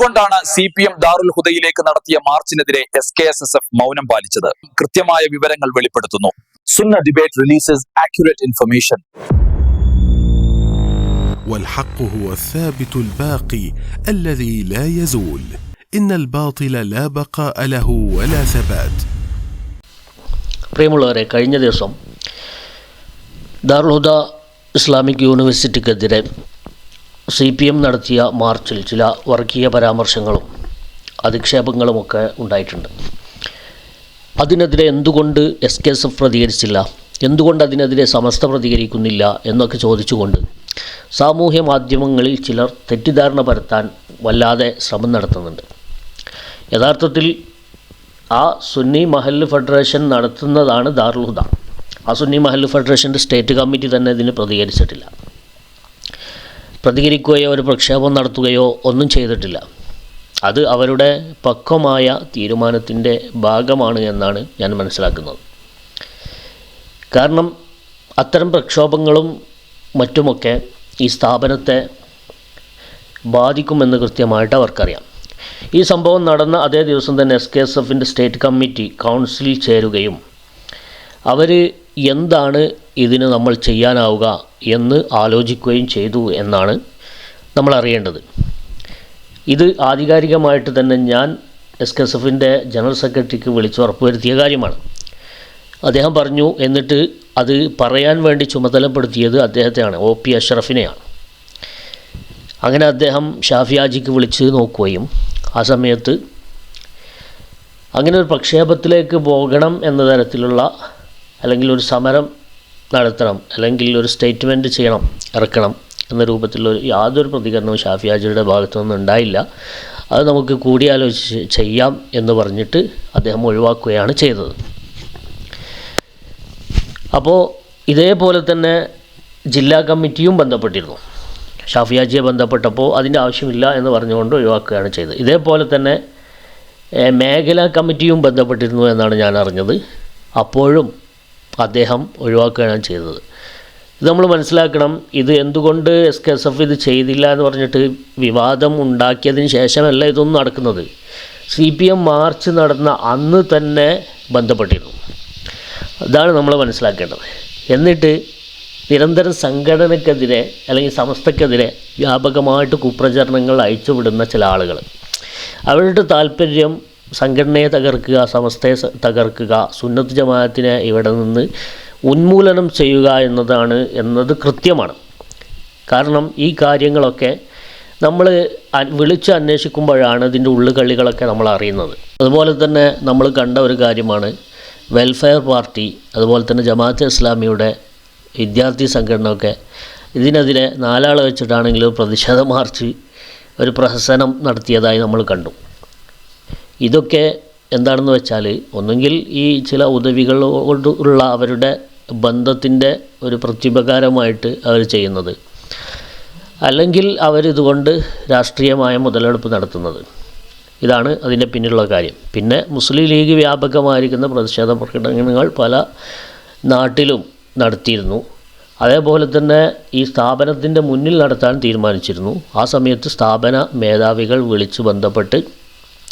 എന്തുകൊണ്ടാണ് C P M Darul ഹുദയിലേക്ക് നടത്തിയ മാർച്ചിനെതിരെ S K S S F മൗനം പാലിച്ചത് കൃത്യമായ വിവരങ്ങൾ വെളിപ്പെടുത്തുന്നു സുന്ന ഡിബേറ്റ് റിലീസസ് ആക്യുറേറ്റ് ഇൻഫർമേഷൻ والحق هو الثابت الباقي الذي لا يزول ان الباطل لا بقاء له ولا ثبات പ്രിയമുള്ളവരെ കഴിഞ്ഞ ദിവസം ദാറുൽഹുദ ഇസ്ലാമിക് യൂണിവേഴ്സിറ്റിക്കെതിരെ സി പി എം നടത്തിയ മാർച്ചിൽ ചില വർഗീയ പരാമർശങ്ങളും അധിക്ഷേപങ്ങളുമൊക്കെ ഉണ്ടായിട്ടുണ്ട്. അതിനെതിരെ എന്തുകൊണ്ട് എസ് കെ എസ് എഫ് പ്രതികരിച്ചില്ല? എന്തുകൊണ്ട് അതിനെതിരെ സമസ്ത പ്രതികരിക്കുന്നില്ല എന്നൊക്കെ ചോദിച്ചുകൊണ്ട് സാമൂഹ്യ മാധ്യമങ്ങളിൽ ചിലർ തെറ്റിദ്ധാരണ പരത്താൻ വല്ലാതെ ശ്രമം നടത്തുന്നുണ്ട്. യഥാർത്ഥത്തിൽ ആ സുന്നി മഹൽ ഫെഡറേഷൻ നടത്തുന്നതാണ് ദാർലുദ ആ സുന്നി മഹൽ ഫെഡറേഷന്റെ സ്റ്റേറ്റ് കമ്മിറ്റി തന്നെ ഇതിന് പ്രതികരിച്ചിട്ടില്ല. പ്രതികരിക്കുകയോ ഒരു പ്രക്ഷേപം നടത്തുകയോ ഒന്നും ചെയ്തിട്ടില്ല. അത് അവരുടെ പക്വമായ തീരുമാനത്തിന്റെ ഭാഗമാണ് എന്നാണ് ഞാൻ മനസ്സിലാക്കുന്നത്. കാരണം അത്തരം പ്രക്ഷോഭങ്ങളും മറ്റുമൊക്കെ ഈ സ്ഥാപനത്തെ ബാധിക്കുമെന്ന് കൃത്യമായിട്ട് അവർക്കറിയാം. ഈ സംഭവം നടന്ന അതേ ദിവസം തന്നെ എസ് കെ എസ് എഫിന്റെ സ്റ്റേറ്റ് കമ്മിറ്റി കൗൺസിലിൽ ചേരുകയും അവർ എന്താണ് ഇതിന് നമ്മൾ ചെയ്യാനാവുക എന്ന് ആലോചിക്കുകയും ചെയ്തു എന്നാണ് നമ്മൾ അറിയേണ്ടത്. ഇത് ആധികാരികമായിട്ട് തന്നെ ഞാൻ എസ് കെ എസ് എഫിന്റെ ജനറൽ സെക്രട്ടറിക്ക് വിളിച്ച് ഉറപ്പുവരുത്തിയ കാര്യമാണ്. അദ്ദേഹം പറഞ്ഞു എന്നിട്ട് അത് പറയാൻ വേണ്ടി ചുമതലപ്പെടുത്തിയത് അദ്ദേഹത്തെയാണ് ഒ പി അഷ്റഫിനെയാണ്. അങ്ങനെ അദ്ദേഹം ഷാഫിയാജിക്ക് വിളിച്ച് നോക്കുകയും ആ സമയത്ത് അങ്ങനെ ഒരു പ്രക്ഷേപത്തിലേക്ക് പോകണം എന്ന തരത്തിലുള്ള അല്ലെങ്കിൽ ഒരു സമരം നടത്തണം അല്ലെങ്കിൽ ഒരു സ്റ്റേറ്റ്മെന്റ് ചെയ്യണം ഇറക്കണം എന്ന രൂപത്തിലുള്ള യാതൊരു പ്രതികരണവും ഷാഫിയാജിയുടെ ഭാഗത്തു നിന്നും ഉണ്ടായില്ല. അത് നമുക്ക് കൂടിയാലോചിച്ച് ചെയ്യാം എന്ന് പറഞ്ഞിട്ട് അദ്ദേഹം ഒഴിവാക്കുകയാണ് ചെയ്തത്. അപ്പോൾ ഇതേപോലെ തന്നെ ജില്ലാ കമ്മിറ്റിയും ബന്ധപ്പെട്ടിരുന്നു. ഷാഫിയാജിയെ ബന്ധപ്പെട്ടപ്പോൾ അതിന്റെ ആവശ്യമില്ല എന്ന് പറഞ്ഞുകൊണ്ട് ഒഴിവാക്കുകയാണ് ചെയ്തത്. ഇതേപോലെ തന്നെ മേഖലാ കമ്മിറ്റിയും ബന്ധപ്പെട്ടിരുന്നു എന്നാണ് ഞാൻ അറിഞ്ഞത്. അപ്പോഴും അദ്ദേഹം ഒഴിവാക്കുകയാണ് ചെയ്തത്. ഇത് നമ്മൾ മനസ്സിലാക്കണം ഇത് എന്തുകൊണ്ട് എസ് കെ എസ് എഫ് ഇത് ചെയ്തില്ല എന്ന് പറഞ്ഞിട്ട് വിവാദം ഉണ്ടാക്കിയതിന് ശേഷമല്ല ഇതൊന്നും നടക്കുന്നത്. സി പി എം മാർച്ച് നടന്ന അന്ന് തന്നെ ബന്ധപ്പെട്ടിരുന്നു. അതാണ് നമ്മൾ മനസ്സിലാക്കേണ്ടത്. എന്നിട്ട് നിരന്തരം സംഘടനക്കെതിരെ അല്ലെങ്കിൽ സമസ്തക്കെതിരെ വ്യാപകമായിട്ട് കുപ്രചരണങ്ങൾ അയച്ചുവിടുന്ന ചില ആളുകൾ. അവരുടെ താല്പര്യം സംഘടനയെ തകർക്കുക സമസ്തയെ തകർക്കുക സുന്നത്ത് ജമാഅത്തിനെ ഇവിടെ നിന്ന് ഉന്മൂലനം ചെയ്യുക എന്നതാണ് എന്നത് കൃത്യമാണ്. കാരണം ഈ കാര്യങ്ങളൊക്കെ നമ്മൾ വിളിച്ച് അന്വേഷിക്കുമ്പോഴാണ് ഇതിന്റെ ഉള്ളുകളികളൊക്കെ നമ്മൾ അറിയുന്നത്. അതുപോലെ തന്നെ നമ്മൾ കണ്ട ഒരു കാര്യമാണ് വെൽഫെയർ പാർട്ടി അതുപോലെ തന്നെ ജമാഅത്തെ ഇസ്ലാമിയുടെ വിദ്യാർത്ഥി സംഘടനയൊക്കെ ഇതിനെതിരെ നാലാളെ വെച്ചിട്ടാണെങ്കിലും പ്രതിഷേധ മാർച്ച് ഒരു പ്രഹസനം നടത്തിയതായി നമ്മൾ കണ്ടു. ഇതൊക്കെ എന്താണെന്ന് വെച്ചാൽ ഒന്നുകിൽ ഈ ചില ഉദവികളോടുള്ള അവരുടെ ബന്ധത്തിന്റെ ഒരു പ്രത്യുപകാരമായിട്ട് അവർ ചെയ്യുന്നത്. അല്ലെങ്കിൽ അവരിതുകൊണ്ട് രാഷ്ട്രീയമായ മുതലെടുപ്പ് നടത്തുന്നത്. ഇതാണ് അതിന്റെ പിന്നിലുള്ള കാര്യം. പിന്നെ മുസ്ലിം ലീഗ് വ്യാപകമായിരിക്കുന്ന പ്രതിഷേധ പ്രകടനങ്ങൾ പല നാട്ടിലും നടത്തിയിരുന്നു. അതേപോലെ തന്നെ ഈ സ്ഥാപനത്തിന്റെ മുന്നിൽ നടത്താൻ തീരുമാനിച്ചിരുന്നു. ആ സമയത്ത് സ്ഥാപന മേധാവികൾ വിളിച്ചു ബന്ധപ്പെട്ട്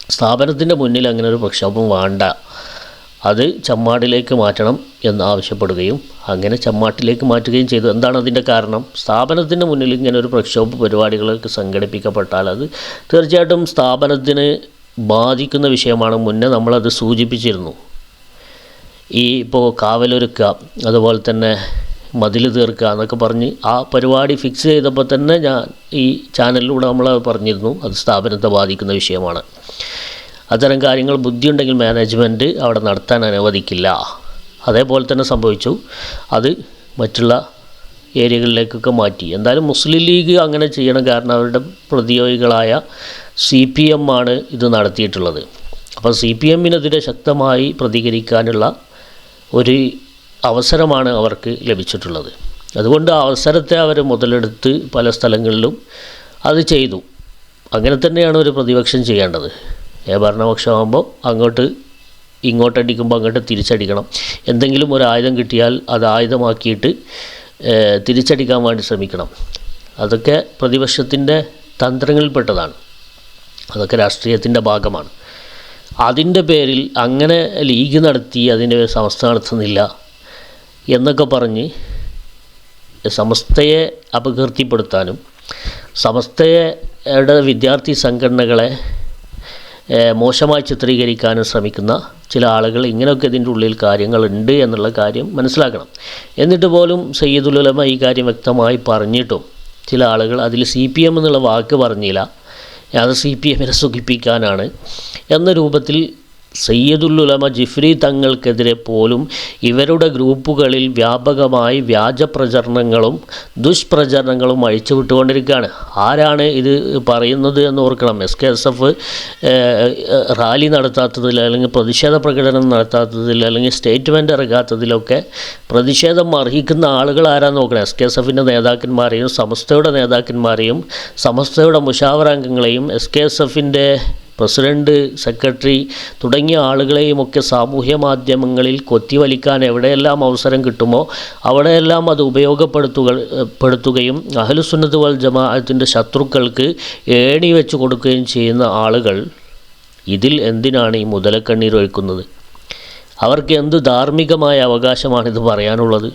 സ്ഥാപനത്തിന്റെ മുന്നിൽ അങ്ങനെ ഒരു പ്രക്ഷോഭം വേണ്ട. അത് ചമ്മാട്ടിലേക്ക് മാറ്റണം എന്ന് ആവശ്യപ്പെടുകയും അങ്ങനെ ചമ്മാട്ടിലേക്ക് മാറ്റുകയും ചെയ്തു. എന്താണ് അതിന്റെ കാരണം? സ്ഥാപനത്തിന്റെ മുന്നിൽ ഇങ്ങനെ ഒരു പ്രക്ഷോഭ പരിപാടികളൊക്കെ സംഘടിപ്പിക്കപ്പെട്ടാൽ അത് തീർച്ചയായിട്ടും സ്ഥാപനത്തിന് ബാധിക്കുന്ന വിഷയമാണ്. മുന്നേ നമ്മളത് സൂചിപ്പിച്ചിരുന്നു. ഈ ഇപ്പോൾ കാവലൊരുക്കുക അതുപോലെ തന്നെ മതിൽ തീർക്കുക എന്നൊക്കെ പറഞ്ഞ് ആ പരിപാടി ഫിക്സ് ചെയ്തപ്പോൾ തന്നെ ഞാൻ ഈ ചാനലിലൂടെ നമ്മൾ പറഞ്ഞിരുന്നു. അത് സ്ഥാപനത്തെ ബാധിക്കുന്ന വിഷയമാണ്. അത്തരം കാര്യങ്ങൾ ബുദ്ധിയുണ്ടെങ്കിൽ മാനേജ്മെന്റ് അവിടെ നടത്താൻ അനുവദിക്കില്ല. അതേപോലെ തന്നെ സംഭവിച്ചു. അത് മറ്റുള്ള ഏരിയകളിലേക്കൊക്കെ മാറ്റി. എന്തായാലും മുസ്ലിം ലീഗ് അങ്ങനെ ചെയ്യണം കാരണം അവരുടെ പ്രതിയോഗികളായ സി പി എം ആണ് ഇത് നടത്തിയിട്ടുള്ളത്. അപ്പോൾ സി പി എമ്മിനെതിരെ ശക്തമായി പ്രതികരിക്കാനുള്ള ഒരു അവസരമാണ് അവർക്ക് ലഭിച്ചിട്ടുള്ളത്. അതുകൊണ്ട് ആ അവസരത്തെ അവർ മുതലെടുത്ത് പല സ്ഥലങ്ങളിലും അത് ചെയ്തു. അങ്ങനെ തന്നെയാണ് ഒരു പ്രതിപക്ഷം ചെയ്യേണ്ടത്. ഭരണപക്ഷമാകുമ്പോൾ അങ്ങോട്ട് ഇങ്ങോട്ടടിക്കുമ്പോൾ അങ്ങോട്ട് തിരിച്ചടിക്കണം. എന്തെങ്കിലും ഒരു ആയുധം കിട്ടിയാൽ അത് ആയുധമാക്കിയിട്ട് തിരിച്ചടിക്കാൻ വേണ്ടി ശ്രമിക്കണം. അതൊക്കെ പ്രതിപക്ഷത്തിന്റെ തന്ത്രങ്ങളിൽപ്പെട്ടതാണ്. അതൊക്കെ രാഷ്ട്രീയത്തിന്റെ ഭാഗമാണ്. അതിന്റെ പേരിൽ അങ്ങനെ ലീഗ് നടത്തി അതിന്റെ സംസ്ഥ നടത്തുന്നില്ല. എന്നൊക്കെ പറഞ്ഞ് സമസ്തയെ അപകീർത്തിപ്പെടുത്താനും സമസ്തയുടെ വിദ്യാർത്ഥി സംഘടനകളെ മോശമായി ചിത്രീകരിക്കാനും ശ്രമിക്കുന്ന ചില ആളുകൾ ഇങ്ങനെയൊക്കെ ഇതിന്റെ ഉള്ളിൽ കാര്യങ്ങളുണ്ട് എന്നുള്ള കാര്യം മനസ്സിലാക്കണം. എന്നിട്ട് പോലും സയ്യിദുലുലമ ഈ കാര്യം വ്യക്തമായി പറഞ്ഞിട്ടും ചില ആളുകൾ അതിൽ സി പി എം എന്നുള്ള വാക്ക് പറഞ്ഞില്ല അത് സി പി എമ്മിനെ സുഖിപ്പിക്കാനാണ് എന്ന രൂപത്തിൽ സയ്യദുല്ലുലമ ജിഫ്രി തങ്ങൾക്കെതിരെ പോലും ഇവരുടെ ഗ്രൂപ്പുകളിൽ വ്യാപകമായി വ്യാജ പ്രചരണങ്ങളും ദുഷ്പ്രചരണങ്ങളും അഴിച്ചുവിട്ടുകൊണ്ടിരിക്കുകയാണ്. ആരാണ് ഇത് പറയുന്നത് എന്ന് ഓർക്കണം. S K S F rally നടത്താത്തതിൽ അല്ലെങ്കിൽ പ്രതിഷേധ പ്രകടനം നടത്താത്തതിൽ അല്ലെങ്കിൽ സ്റ്റേറ്റ്മെന്റ് ഇറക്കാത്തതിലൊക്കെ പ്രതിഷേധം അർഹിക്കുന്ന ആളുകൾ ആരാന്ന് നോക്കണം. എസ് കെ എസ് എഫിന്റെ നേതാക്കന്മാരെയും സമസ്തയുടെ നേതാക്കന്മാരെയും സമസ്തയുടെ മുഷാവറാംഗങ്ങളെയും എസ് കെ എസ് എഫിന്റെ പ്രസിഡന്റ് സെക്രട്ടറി തുടങ്ങിയ ആളുകളെയുമൊക്കെ സാമൂഹ്യ മാധ്യമങ്ങളിൽ കൊത്തിവലിക്കാൻ എവിടെയെല്ലാം അവസരം കിട്ടുമോ അവിടെയെല്ലാം അത് ഉപയോഗപ്പെടുത്തുക പെടുത്തുകയും അഹലുസുന്നത്ത് വൽ ജമാഅത്തിന്റെ ശത്രുക്കൾക്ക് ഏണി വെച്ച് കൊടുക്കുകയും ചെയ്യുന്ന ആളുകൾ ഇതിൽ എന്തിനാണ് ഈ മുതലക്കണ്ണീർ ഒഴുക്കുന്നത്? അവർക്ക് എന്ത് ധാർമ്മികമായ അവകാശമാണിത് പറയാനുള്ളത്?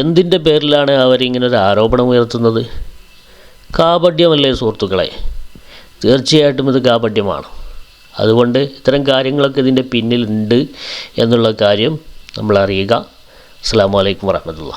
എന്തിന്റെ പേരിലാണ് അവരിങ്ങനെ ഒരു ആരോപണം ഉയർത്തുന്നത്? കാപട്യമല്ലേ സുഹൃത്തുക്കളെ തീർച്ചയായിട്ടും ഇത് കാപട്യമാണ് അതുകൊണ്ട് ഇത്തരം കാര്യങ്ങളൊക്കെ ഇതിന്റെ പിന്നിലുണ്ട് എന്നുള്ള കാര്യം നമ്മൾ അറിയുക അസ്സാം വലൈക്കും വർഹമത്തുള്ള